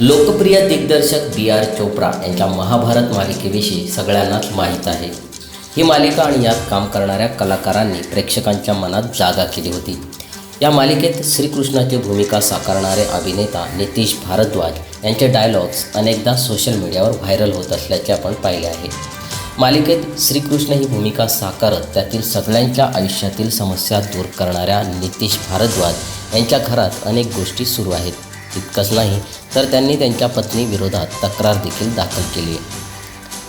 लोकप्रिय दिग्दर्शक बी आर चोप्रा यांच्या महाभारत मालिकेविषयी सगळ्यांनाच माहीत आहे. ही मालिका आणि यात काम करणाऱ्या कलाकारांनी प्रेक्षकांच्या मनात जागा केली होती. या मालिकेत श्रीकृष्णाची भूमिका साकारणारे अभिनेता नितीश भारद्वाज यांचे डायलॉग्स अनेकदा सोशल मीडियावर व्हायरल होत असल्याचे आपण पाहिले आहे. मालिकेत श्रीकृष्ण ही भूमिका साकारत त्यातील सगळ्यांच्या आयुष्यातील समस्या दूर करणाऱ्या नितीश भारद्वाज यांच्या घरात अनेक गोष्टी सुरू आहेत. इतकंच नाही तर त्यांनी त्यांच्या पत्नीविरोधात तक्रार देखील दाखल केली. आहे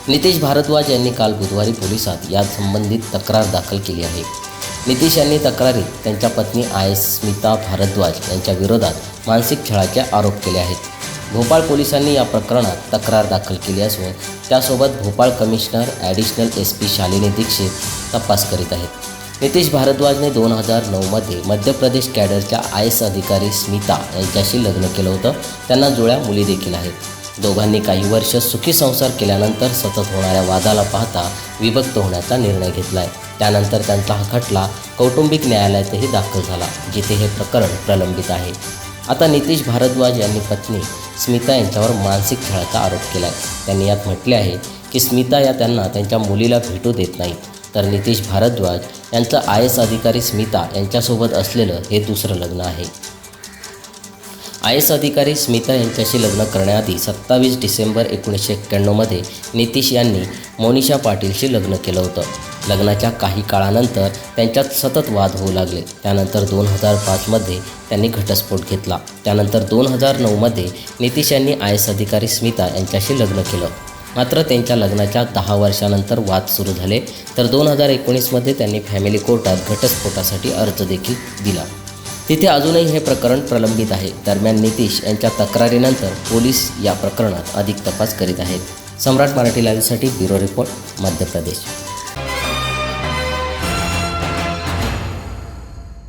नितीश भारद्वाज यांनी काल बुधवारी पोलिसात या संबंधित तक्रार दाखल केली आहे. नितीश यांनी तक्रारीत त्यांच्या पत्नी आय. स्मिता भारद्वाज यांच्या विरोधात मानसिक छळाचे आरोप केले आहेत. भोपाळ पोलिसांनी या प्रकरणात तक्रार दाखल केली असून त्यासोबत Bhopal commissioner additional S P Shalini Dixit तपास करीत आहेत. नितीश भारद्वाजने दोन हजार नऊमध्ये मध्य प्रदेश कॅडरच्या आय एस अधिकारी स्मिता यांच्याशी लग्न केलं होतं. त्यांना जुळ्या मुली देखील आहेत. दोघांनी काही वर्ष सुखी संसार केल्यानंतर सतत होणाऱ्या वादाला पाहता विभक्त होण्याचा निर्णय घेतला आहे त्यानंतर त्यांचा हा खटला कौटुंबिक न्यायालयातही दाखल झाला जिथे हे प्रकरण प्रलंबित आहे. आता नितीश भारद्वाज यांनी पत्नी स्मिता यांच्यावर मानसिक छळाचा आरोप केला आहे त्यांनी यात म्हटले आहे की स्मिता या त्यांना त्यांच्या मुलीला भेटू देत नाहीत तर नितीश भारद्वाज यांचं आय एस अधिकारी स्मिता यांच्यासोबत असलेलं हे दुसरं लग्न आहे. आय एस अधिकारी स्मिता यांच्याशी लग्न करण्याआधी सत्तावीस डिसेंबर एकोणीसशे एक्क्याण्णवमध्ये नितीश यांनी मोनिशा पाटीलशी लग्न केलं होतं. लग्नाच्या काही काळानंतर त्यांच्यात सतत वाद होऊ लागले. त्यानंतर दोन हजार पाचमध्ये त्यांनी घटस्फोट घेतला. त्यानंतर दोन हजार नऊमध्ये नितीश यांनी आय एस अधिकारी स्मिता यांच्याशी लग्न केलं. मात्र त्यांच्या लग्नाच्या दहा वर्षानंतर वाद सुरू झाले. तर दोन हजार एकोणीसमध्ये त्यांनी फॅमिली कोर्टात घटस्फोटासाठी अर्ज देखील दिला. तिथे अजूनही हे प्रकरण प्रलंबित आहे. दरम्यान नितीश यांच्या तक्रारीनंतर पोलीस या प्रकरणात अधिक तपास करीत आहेत. सम्राट मराठी लाईव्हसाठी ब्युरो रिपोर्ट मध्य प्रदेश.